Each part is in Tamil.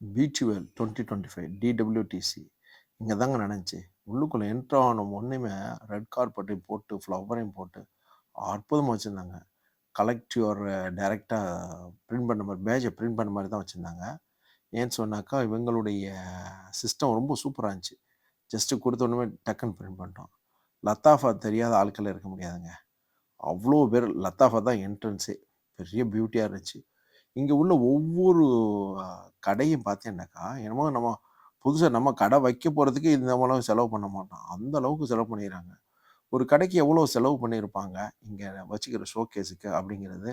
பிடியூஎல் டுவெண்ட்டி டுவெண்ட்டி ஃபைவ் டிடபிள்யூடிசி இங்கே தாங்க நினச்சி உள்ளுக்குள்ளே என்ட்ரு ஆன ஒன்றுமே ரெட் கார்பெட்டையும் போட்டு ஃப்ளவரையும் போட்டு. அற்புதமாக வச்சுருந்தாங்க. கலெக்ட் யுவர் டைரெக்டாக uh, பிரிண்ட் பண்ண மாதிரி பேஜை பிரிண்ட் பண்ண மாதிரி தான் வச்சுருந்தாங்க. ஏன்னு சொன்னாக்கா இவங்களுடைய சிஸ்டம் ரொம்ப சூப்பராக இருந்துச்சு. ஜஸ்ட்டு கொடுத்த ஒன்றுமே டக்குன்னு பிரிண்ட் பண்ணிட்டோம். லத்தாஃபா தெரியாத ஆட்கள் இருக்க முடியாதுங்க. அவ்வளோ பேர் லத்தாஃபா தான் என்ட்ரன்ஸே பெரிய பியூட்டியாக இருந்துச்சு. இங்கே உள்ள ஒவ்வொரு கடையும் பார்த்தீங்கன்னாக்கா என்னமோ நம்ம புதுசாக நம்ம கடை வைக்க போகிறதுக்கு இந்த அளவு செலவு பண்ண மாட்டோம் அந்த அளவுக்கு செலவு பண்ணிடுறாங்க. ஒரு கடைக்கு எவ்வளோ செலவு பண்ணியிருப்பாங்க? இங்கே வச்சுக்கிற ஷோகேஸுக்கு அப்படிங்கிறது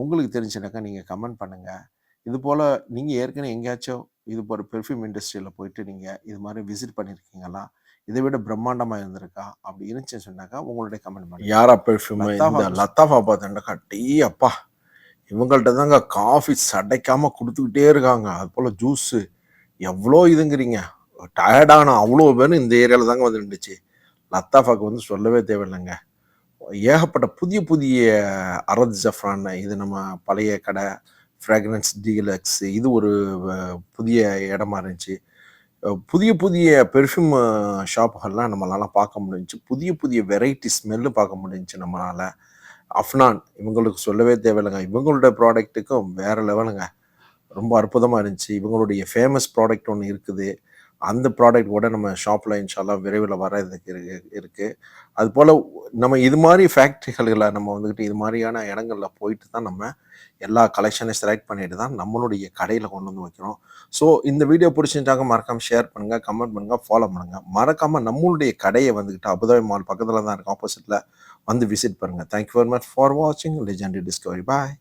உங்களுக்கு தெரிஞ்சுனாக்கா நீங்கள் கமெண்ட் பண்ணுங்கள் இது போல் நீங்கள் ஏற்கனவே எங்கேயாச்சும் இது போல் பெர்ஃப்யூம் இண்டஸ்ட்ரியில் போயிட்டு நீங்கள் இது மாதிரி விசிட் பண்ணியிருக்கீங்களா? இதை விட பிரம்மாண்டமாக இருந்திருக்கா? அப்படி இருந்துச்சுன்னு சொன்னாக்கா உங்களுடைய கமெண்ட் பண்ணுங்க. யாரா பெர்ஃப்யூம் லத்தாஃபா பார்த்தேன்டாக்கா டீ அப்பா. இவங்கள்ட்ட தாங்க காஃபி சடைக்காம கொடுத்துக்கிட்டே இருக்காங்க. அது போல் ஜூஸு. எவ்வளோ இதுங்கிறீங்க? டயர்டான அவ்வளோ பேரும் இந்த ஏரியாவில் தாங்க வந்து நின்றுச்சு லத்தாஃபாக்கு வந்து சொல்லவே தேவையில்லைங்க. ஏகப்பட்ட புதிய புதிய அரத் ஜஃப்ரான் இது நம்ம பழைய கடை ஃப்ராக்ரன்ஸ் டீலக்ஸ் இது ஒரு புதிய இடமா இருந்துச்சு. புதிய புதிய பெர்ஃப்யூம் ஷாப்புகள்லாம் நம்மளால் பார்க்க முடிஞ்சிச்சு. புதிய புதிய வெரைட்டி ஸ்மெல்லு பார்க்க முடிஞ்சிச்சு நம்மளால. அஃப்னான் இவங்களுக்கு சொல்லவே தேவையில்லைங்க. இவங்களோட ப்ராடக்ட்டுக்கும் வேற லெவலுங்க ரொம்ப அற்புதமாக இருந்துச்சு. இவங்களுடைய ஃபேமஸ் ப்ராடக்ட் ஒன்று இருக்குது. அந்த ப்ராடக்ட் கூட நம்ம ஷாப்பில் இன்ஷால்லாம் விரைவில் வர இதுக்கு இருக்கு. இருக்குது அதுபோல் நம்ம இது மாதிரி ஃபேக்ட்ரிகளில் நம்ம வந்துக்கிட்டு இது மாதிரியான இடங்களில் போயிட்டு தான் நம்ம எல்லா கலெக்ஷனையும் செலக்ட் பண்ணிட்டு தான் நம்மளுடைய கடையில் கொண்டு வந்து வைக்கிறோம். ஸோ இந்த வீடியோ பிடிச்சிட்டாங்க மறக்காமல் ஷேர் பண்ணுங்கள் கமெண்ட் பண்ணுங்கள் ஃபாலோ பண்ணுங்கள் மறக்காமல் நம்மளுடைய கடையை வந்துக்கிட்டு அபுதாபி மால் பக்கத்தில் தான் இருக்கும் ஆப்போசிட்டில் வந்து விசிட் பண்ணுங்கள் thank you very much for வாட்சிங் லெஜெண்டரி டிஸ்கவரி பாய்